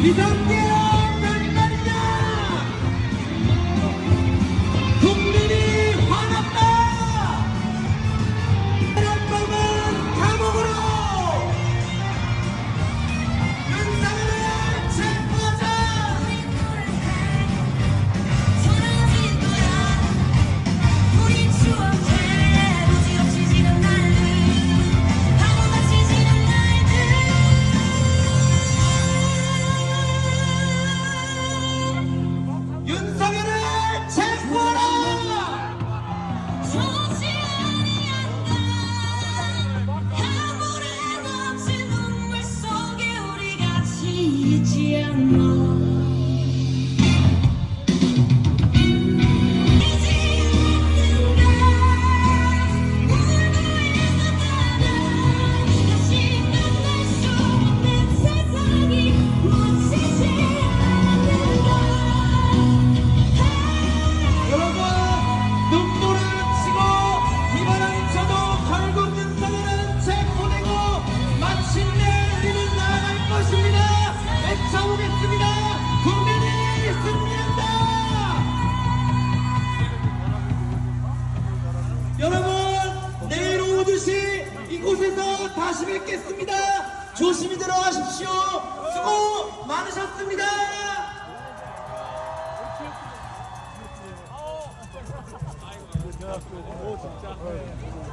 你真牛 and more. 아저씨 이곳에서 다시 뵙겠습니다. 조심히 들어가십시오. 수고 많으셨습니다. 어, 진짜.